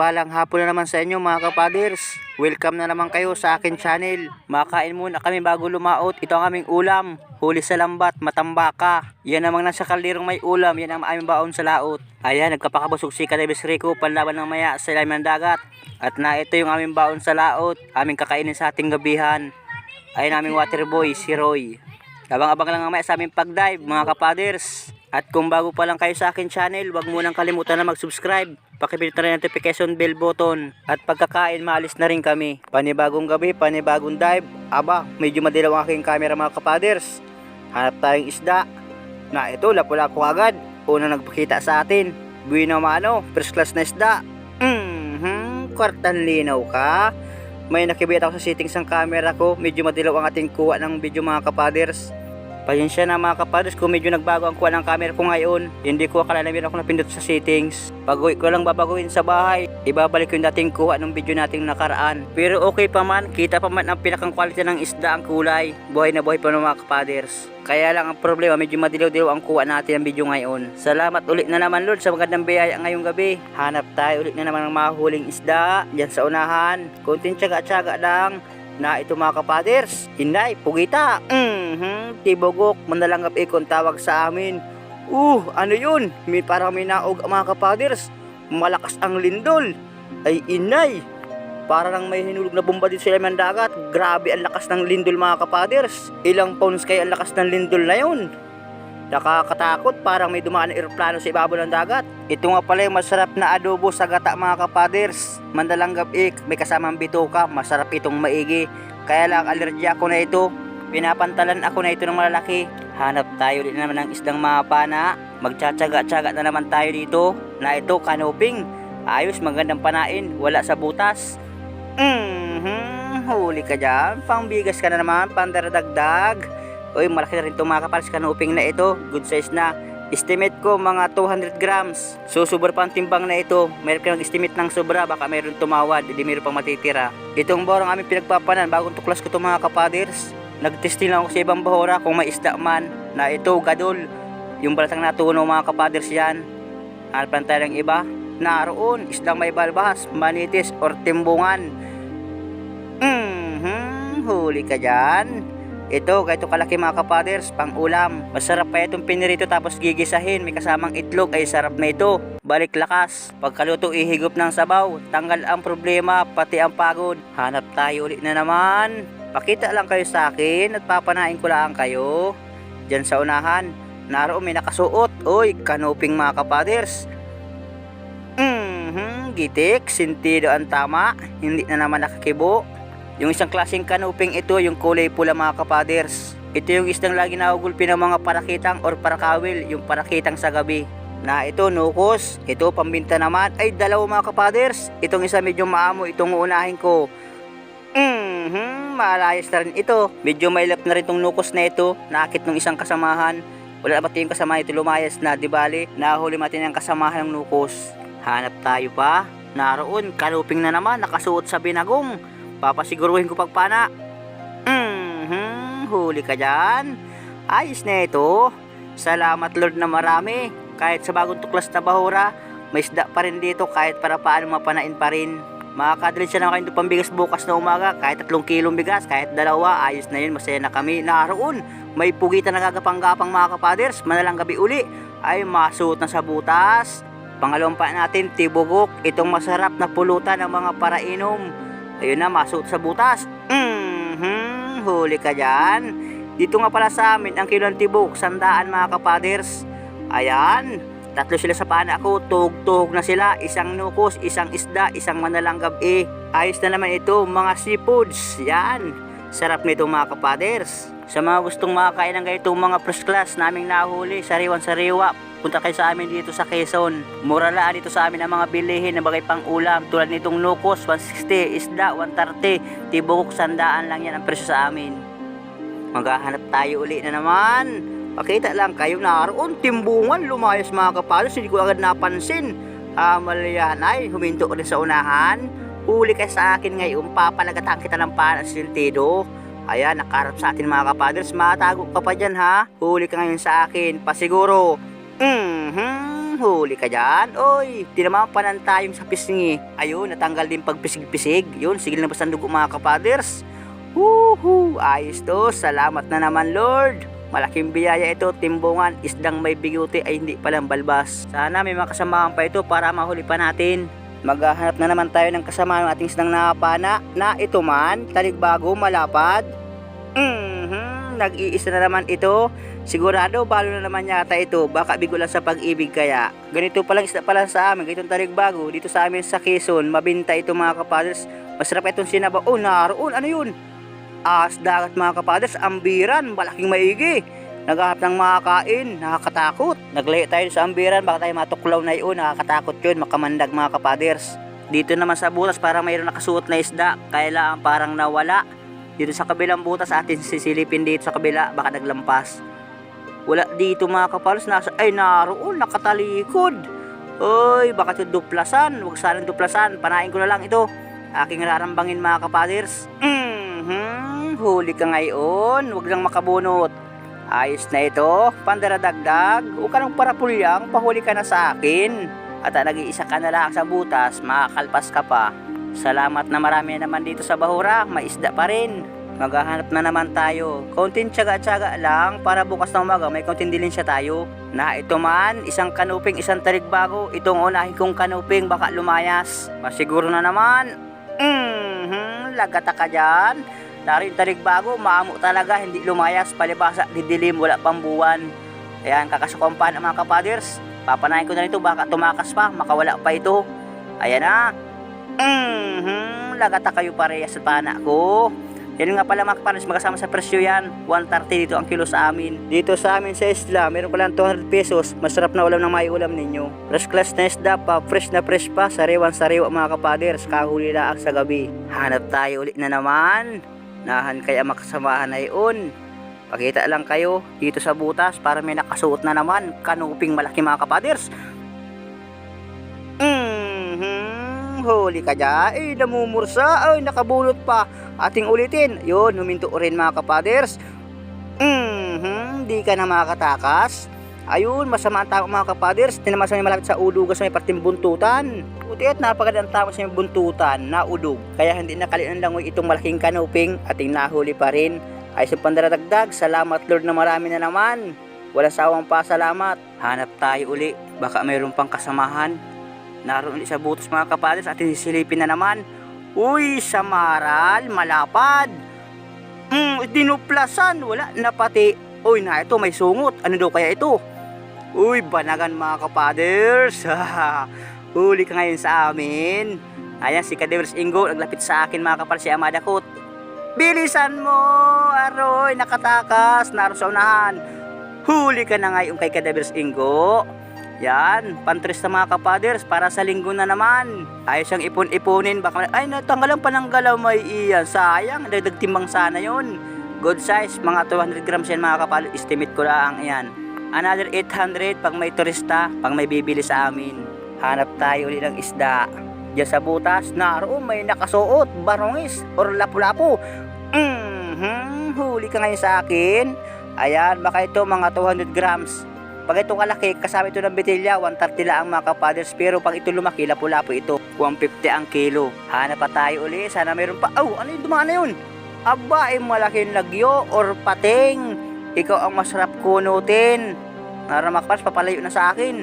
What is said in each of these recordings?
Mapagpalang hapon na naman sa inyo mga kapaders. Welcome na naman kayo sa akin channel. Makain muna kami bago lumaot. Ito ang aming ulam. Huli sa lambat, matambaka. Yan namang nasa kalderong may ulam. Yan ang aming baon sa laot. Ayan, nagkapakabusog si Kadebes Rico. Panlaban ng maya sa ilalim ng dagat. At na ito yung aming baon sa laot. Aming kakainin sa ating gabihan. Ayan aming water boy, si Roy. Abang-abang lang mamaya sa aming pag-dive mga kapaders. At kung bago pa lang kayo sa akin channel, huwag munang kalimutan na mag-subscribe. Pakipindot na notification bell button. At pagkakain, maalis na rin kami. Panibagong gabi, panibagong dive. Aba, medyo madilaw ang aking camera mga kapaders. Hanap tayong isda. Na ito, lapu-lapu agad. Una nagpakita sa atin. Buwino mano, first class na isda. Mhm, kwartan linaw ka. May nakibit ako sa settings ng camera ko. Medyo madilaw ang ating kuha ng video mga kapaders. Pasensya na mga kapaders kung medyo nagbago ang kuha ng camera ko ngayon. Hindi ko akala na meron ako napindot sa settings. Pag uwi ko lang babaguhin sa bahay, ibabalik yung dating kuha ng video nating nakaraan. Pero okay pa man, kita pa man ang pinakang quality ng isda ang kulay. Buhay na buhay pa ng mga kapaders. Kaya lang ang problema, medyo madilaw-dilaw ang kuha natin ng video ngayon. Salamat ulit na naman Lord sa magandang biyaya ngayong gabi. Hanap tayo ulit na naman ng mahuling isda dyan sa unahan. Kunting tsaga-tsaga lang na ito mga kapaders. Inday, pugita. Mhm, tibogok, mandalanggap ikon tawag sa amin. Uh, ano yun? May parang may naog mga kapaders. Malakas ang lindol. Ay inay, para lang may hinulog na bomba dito sa ilalim dagat. Grabe ang lakas ng lindol mga kapaders. Ilang pounds kaya ang lakas ng lindol na yun? Nakakatakot, parang may dumaan na eroplano sa ibabaw ng dagat. Ito nga pala yung masarap na adobo sa gata mga kapaders. Mandalanggap ik, may kasamang bituka, masarap itong maigi. Kaya lang alergy ako na ito. Pinapantalan ako na ito ng malalaki. Hanap tayo din naman ng isdang mapana. Magtsatsaga-tsaga na naman tayo dito. Na ito, kanoping. Ayos, magandang panain. Wala sa butas. Mhm, huli ka dyan. Pangbigas ka na naman, pandaradagdag. Uy, malaki na rin itong mga kapalis kanuping na ito. Good size na. Estimate ko mga 200 grams. So, sobra pa ang timbang na ito. Meron ka estimate ng sobra, baka meron tumawad, hindi meron pang matitira. Itong borong aming pinagpapanan, bagong tuklas ko itong mga kapaders. Nagtesting lang ako sa ibang bahura kung may isda man. Na ito, gadol. Yung balatang natunaw mga kapaders yan. Hanapan tayo ng iba. Naroon, isdang may balbas, manitis, or timbungan. Mhm, huli ka dyan. Ito, ganito kalaki mga kapaders, pang ulam. Masarap pa itong pinirito tapos gigisahin. May kasamang itlog ay sarap na ito. Balik lakas. Pagkaluto ihigop ng sabaw. Tanggal ang problema, pati ang pagod. Hanap tayo ulit na naman. Pakita lang kayo sa akin at papanain ko lang kayo. Diyan sa unahan. Naroon may nakasuot. Uy, kanuping mga kapaders. Mhm, gitik, sintido ang tama. Hindi na naman nakakibo. Yung isang klaseng kanuping ito, yung kulay pula mga kapaders. Ito yung isdang lagi nahugulpi ng mga parakitang or parakawil, yung parakitang sa gabi. Na ito, nukos. Ito, pambinta naman. Ay, dalawa mga kapaders. Itong isa medyo maamo, itong uunahin ko. Mhm, malayas na rin ito. Medyo mailap na rin itong nukos na ito. Nakakit ng isang kasamahan. Wala na pati yung kasamahan ito lumayas na, di bali, nahuli natin ang kasamahan ng nukos. Hanap tayo pa. Naroon, kanuping na naman, nakasuot sa binagong. Papasiguruhin ko pagpana. Mhm, huli ka dyan. Ayos na ito. Salamat Lord na marami. Kahit sa bagong tuklas na bahura, may isda pa rin dito kahit para paano mapanain pa rin. Makakadalhin siya na kayo ng pambigas bukas na umaga. Kahit tatlong kilong bigas, kahit dalawa, ayos na yun. Masaya na kami. Naroon, may pugitan na gagapang-gapang mga kapaders. Manalang gabi uli ay masuot na sa butas. Pangalawang pa natin, tibugok. Itong masarap na pulutan ng mga parainom. Ayun na, masuot sa butas. Mhm, huli ka dyan. Dito nga pala sa amin, ang kilo ng tibok, sandaan mga kapaders. Ayan, tatlo sila sa pana ko, tuhog-tuhog na sila. Isang nukos, isang isda, isang manalanggab eh. Ayos na naman ito, mga seafoods. Yan, sarap nito mga kapaders. Sa mga gustong makakain ng ganitong mga first class naming nahuli, sariwan-sariwa, punta kayo sa amin dito sa Quezon. Mura lang dito sa amin ang mga bilihin na bagay pang ulam tulad nitong nukos, 160, isda, 130, tibok, sandaan lang yan ang presyo sa amin. Maghahanap tayo uli na naman. Pakita lang kayo naroon, timbungan, lumayas mga kapalos, hindi ko agad napansin. Amal yan ay, huminto rin sa unahan. Huli ka sa akin ngayon, papalagatan kita ng panas sentido. Ayan, nakarap sa atin mga kapaders, matago ka pa dyan ha. Huli ka ngayon sa akin, pasiguro. Mhm, huli ka dyan. Oy, tinamampanan tayong sa pisngi. Ayun, natanggal din pagpisig-pisig. Yun, sigil na basta dugo mga kapaders. Woohoo! Ayos to. Salamat na naman, Lord. Malaking biyaya ito, timbungan, isdang may biguti ay hindi palang balbas. Sana may mga kasamahan pa ito para mahuli pa natin. Maghahanap na naman tayo ng kasama ng ating isdang nakapana na ito man, taligbago, malapad. Mhm, nag-iisa na naman ito. Sigurado balo na naman yata ito. Baka bigo lang sa pag-ibig kaya. Ganito palang isda pala sa amin. Ganitong taligbago. Dito sa amin sa Quezon. Mabinta ito mga kapaders. Masarap itong sinaba. Oh, naroon. Ano yun? As dagat mga kapaders. Ambiran. Malaking maigi. Naghahanap ng makakain. Nakakatakot. Naglayo tayo sa ambiran. Baka tayo matuklaw na yun. Nakakatakot yun. Makamandag mga kapaders. Dito naman sa butas para mayroon nakasuot na isda. Kailangan parang nawala. Dito sa kabilang butas atin sisilipin dito sa kabila. Baka naglampas. Wala dito mga kapalos. Nasa, ay naroon, nakatalikod. Oy, baka ito duplasan. Huwag sanang duplasan. Panain ko na lang ito. Aking rarambangin mga kapaders. Mhm, huli ka ngayon. Huwag lang makabunot. Ayos na ito. Pandaradagdag. Huwag ka nang parapulyang. Pahuli ka na sa akin. At ah, nag-iisa ka na lang sa butas. Makakalpas ka pa. Salamat na marami na naman dito sa Bahura. May isda pa rin. Maghahanap na naman tayo. Kaunting tsaga-tsaga lang para bukas na umaga may kaunting dilensya tayo. Na ito man, isang kanuping, isang taligbago. Itong unahin kong kanuping baka lumayas. Masiguro na naman. Mhm, lagata ka dyan. Narin taligbago, maamo talaga, hindi lumayas, palibasa, didilim, wala pang buwan. Ayan, kakasukampan ang mga kapaders. Papanayin ko na ito, baka tumakas pa, makawala pa ito. Ayan na. Mhm, lagata kayo parehas sa pana ko. Yan nga pala mga kapanos, magkasama sa presyo yan. 130 dito ang kilo sa amin. Dito sa amin sa isla, meron palang 200 pesos. Masarap na ulam ng may ulam ninyo. Fresh class na isda pa, fresh na fresh pa. Sariwan sariwa mga kapaders, kahuli laang sa gabi. Hanap tayo ulit na naman. Nahan kaya makasamahan na yun. Pakita lang kayo dito sa butas para may nakasuot na naman. Kanuping malaki mga kapaders. Mhm, huli ka dyan. Eh, namumursa. Ay, nakabulot pa. Ating ulitin. Yun, huminto rin mga kapaders. Mhm, di ka na makakatakas. Ayun, masama ang tao mga kapaders. Tinamasan may malapit sa udugas sa may parting buntutan. Buti at napagandang tao sa may buntutan na udog. Kaya hindi nakalian ng langoy itong malaking kanuping ating nahuli pa rin. Ay sa pandaradagdag, salamat Lord na marami na naman. Walang sawang pasalamat. Hanap tayo uli. Baka mayroon pang kasamahan. Naroon ulit sa butas mga kapaders at sisilipin na naman. Uy, samaral, malapad. Hmm, dinuplasan, wala na pati. Uy, na ito, may sungot. Ano daw kaya ito? Uy, banagan mga kapaders. Huli ka ngayon sa amin. Ayan, si Kadevers Ingo, naglapit sa akin mga kapal si Amadakot. Bilisan mo, Aroy, nakatakas, naroon sa unahan. Huli ka na ngayon kay Kadevers Ingo. Yan, pantres na mga kapaders para sa linggo na naman. Ayos siyang ipon-ipunin. Baka, ay, natanggalan pa ng galamay iyan. Sayang, dagdag timbang sana yon. Good size, mga 200 grams yan mga kapaders. Estimate ko lang yan. Another 800 pag may turista, pag may bibili sa amin. Hanap tayo ulit ng isda. Diyan sa butas, naroon may nakasuot, barongis, or lapu-lapu. Mhm, huli ka ngayon sa akin. Ayan, baka ito mga 200 grams. Pag ito kalaki, kasama ito ng betilya, 130 lang ang mga kapaders. Pero pag ito lumaki, lapu-lapu ito, 150 ang kilo. Hanap pa tayo uli, sana meron pa. Oh, ano yung dumaan na yun? Aba, ay malaking lagyo or pating. Ikaw ang masarap kunutin. Naramakpas, papalayo na sa akin.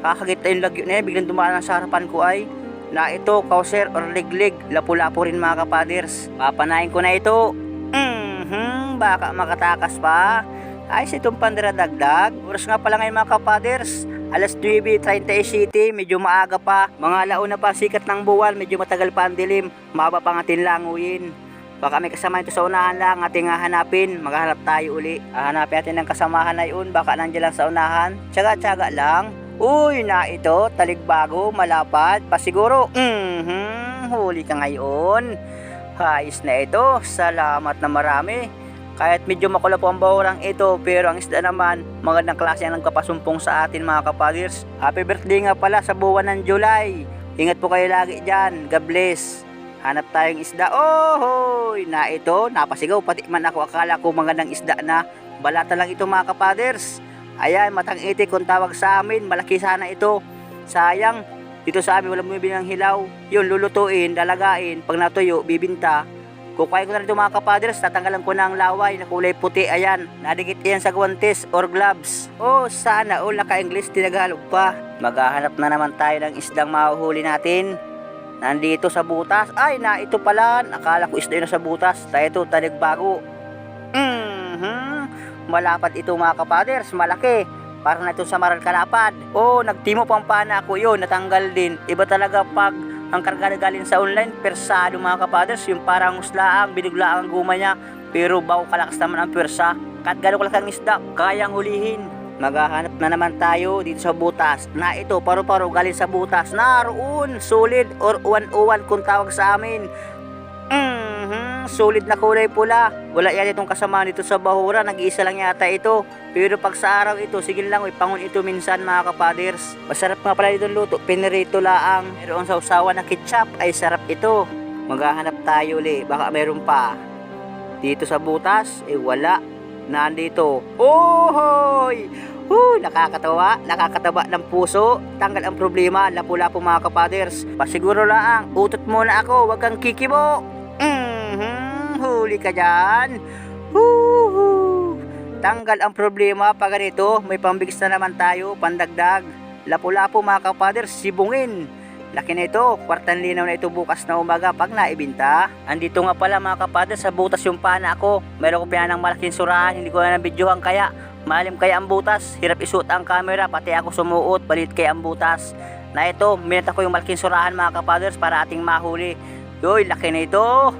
Kakagit na yung lagyo na yan, biglang dumaan sa harapan ko ay na ito, kauser or liglig, lapu-lapu rin mga kapaders. Papanain ko na ito. Mhm, baka makatakas pa. Ayos itong pandaradagdag. Oras nga pala ngayon mga kapaders. Alas 9.30 City, medyo maaga pa. Mga launa pa sikat ng buwan, medyo matagal pa ang dilim. Maba pa ang ating languyin. Baka may kasama ito sa unahan lang ating hahanapin. Maghahanap tayo uli. Hahanapin natin ng kasamahan na yun. Baka nandiyan lang sa unahan. Tsaga-tsaga lang. Uy, na ito, taligbago, malapad, pasiguro. Mhm, huli ka ngayon. Hayos na ito, salamat na marami. Kahit medyo makulap ang bahurang ito, pero ang isda naman, magandang klase ang nagpapasumpong sa atin mga kapaders. Happy birthday nga pala sa buwan ng July. Ingat po kayo lagi dyan. God bless. Hanap tayong isda. Oh, hoy! Na ito, napasigaw. Pati man ako akala ko magandang isda na. Balata lang ito mga kapaders. Ayan, matang itik kung tawag sa amin. Malaki sana ito. Sayang, dito sa amin walang bumibili ng hilaw. Yun, lulutuin, lalagain. Pag natuyo, bibinta. Kukuhain ko na rin ito mga kapaders, tatanggalan ko na ang laway na kulay puti, ayan. Nadikit yan sa guwantes or gloves. Oh, sana all naka-English, tinagalog pa. Maghahanap na naman tayo ng isdang mahuhuli natin. Nandito sa butas. Ay, na ito pala. Nakala ko isda yun sa butas. Tayo ito, taligbago. Mhm. Malapad ito mga kapaders, malaki. Para na ito sa maral kalapad. Oh, nagtimo pang pana ako yun, natanggal din. Iba talaga pag ang karga galing sa online, persado mga kapaders, yung parang uslaang, biniglaang ang guma niya. Pero bago kalakas naman ang persa, kahit gano'n kalakas ang isda, kayang hulihin. Maghahanap na naman tayo dito sa butas na ito paru-paro galing sa butas naroon solid or uwan-uwan kung tawag sa amin Mhm, solid na kulay pula. Wala yan itong kasama dito sa bahura, nag-iisa lang yata ito. Pero pag sa araw ito, sige lang, ipangon ito minsan mga kapaders. Masarap nga pala itong luto, pinirito laang. Meron sa usawa na ketchup, ay sarap ito. Maghahanap tayo uli, baka meron pa. Dito sa butas, eh wala. Nandito. Ohoy! Woo, nakakatawa, nakakataba ng puso. Tanggal ang problema, lapu-lapu mga kapaders. Pasiguro lang, utot muna ako, wag kang kikibo. Mhm, huli ka dyan. Woohoo! Tanggal ang problema pag ganito, may pambigis na naman tayo, pandagdag. Lapu-lapu mga kapaders, sibungin. Laki na ito, kwartan linaw na ito bukas na umaga pag naibinta. Andito nga pala mga kapaders, sa butas yung pana ko. Meron ko pinanang malaking surahan, hindi ko na nabidyohan kaya. Malim kaya ang butas, hirap isuot ang camera, pati ako sumuot, balit kaya ang butas. Na ito, minata ko yung malaking surahan mga kapaders para ating mahuli. Yoy, laki na ito.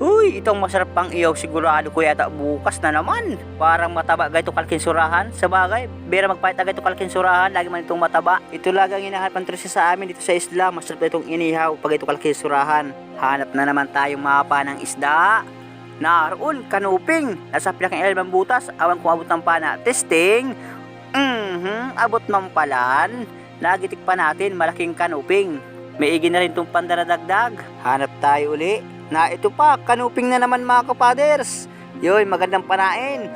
Uy, itong masarap pang iyaw sigurado ko yata bukas na naman. Parang mataba gayto kalkin surahan. Sa bagay, bera magpahit na gayto kalkin surahan, lagi man itong mataba. Ito lang ang hinahanap ng tresi sa amin dito sa isla. Masarap itong inihaw pag ito kalkin surahan. Hanap na naman tayong mapa ng isda. Naroon, kanuping. Nasa pinakang ilalim ng butas, awan kung ng pana. Testing. Mhm, abot ng palan. Nagitik pa natin, malaking kanuping. May igi na rin itong pandaradagdag. Hanap tayo uli. Na ito pa, kanuping na naman mga kapaders. Yun, magandang panain.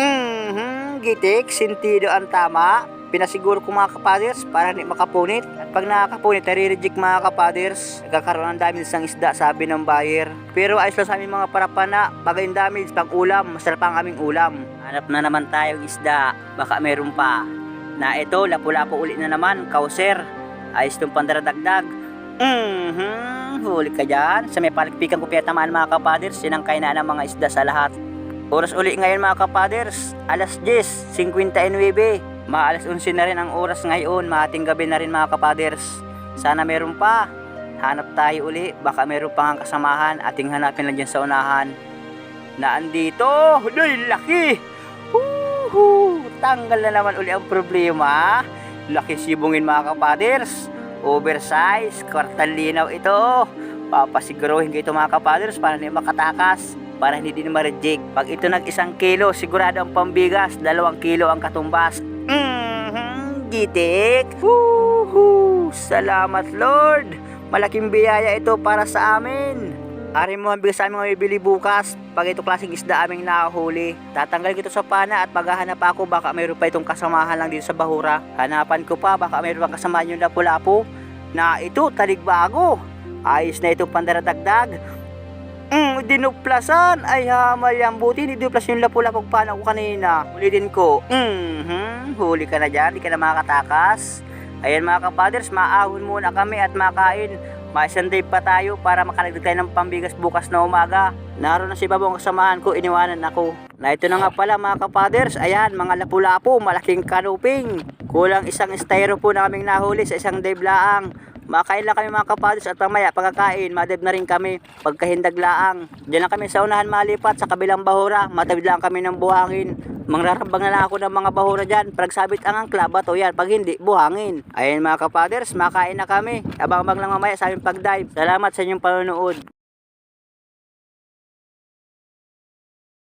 Mhm, gitik, sintido ang tama. Pinasiguro ko mga kapaders para hindi makapunit. At pag nakakapunit, nare-reject mga kapaders. Nagkakaroon ng damage ng isda, sabi ng buyer. Pero ayos lang sa aming mga parapana. Bagay yung damage, pang ulam, masarap ang aming ulam. Hanap na naman tayong isda, baka meron pa. Na ito, lapu-lapu ulit na naman, kauser. Ayos itong pandaradagdag. Mhm, huli ka dyan. Sa may palikpikan ko pinatamaan mga kapaders, yan ang kainaan ng mga isda sa lahat. Oras uli ngayon mga kapaders, alas 10, 59. Maalas 11 na rin ang oras ngayon, maating gabi na rin mga kapaders. Sana meron pa. Hanap tayo uli, baka meron pa ang kasamahan, ating hanapin lang dyan sa unahan. Na andito, Uy, laki! Woohoo! Tanggal na naman uli ang problema. Laki sibungin mga kapaders. Oversize, kwartal linaw ito. Papasiguruhin ko ito mga kapaders para hindi makatakas para hindi din ma-reject. Pag ito nag isang kilo, sigurado ang pambigas, dalawang kilo ang katumbas. Mhm, gitik. Woohoo! Salamat Lord! Malaking biyaya ito para sa amin. Ari mo ang bigas aming mabibili bukas pag ito klaseng isda aming nakahuli. Tatanggal ko ito sa pana at maghahanap ako baka mayroon pa itong kasamahan lang dito sa bahura. Hanapan ko pa baka mayroon pang kasamahan yung lapu-lapu na ito taligbago. Ayos na ito pandaradagdag. Mm, dinuplasan. Ay hamal yan. Buti hindi dinuplas yung lapu-lapu pana ko kanina. Ulitin ko. Mhm, huli ka na dyan. Di ka na makatakas. Ayan mga kapaders, maahon muna kami at makain. May isang day pa tayo para makalagdag tayo ng pambigas bukas na umaga. Naroon na si babong kasamahan ko, iniwanan ako. Na ito na nga pala mga kapaders, ayan mga lapu-lapu, malaking kanuping. Kulang isang styro po na kaming nahuli sa isang day. Makain lang kami mga kapaders at mamaya pagkakain, madeb na rin kami pagkahindag laang. Diyan lang kami sa unahan malipat sa kabilang bahura, matawid lang kami ng buhangin. Mangrarambang na lang ako ng mga bahura dyan. Pag sabit ang angkla, bato yan. Pag hindi, buhangin. Ayan mga kapaders, makain na kami. Abang-abang lang mamaya sa aming pag-dive. Salamat sa inyong panonood.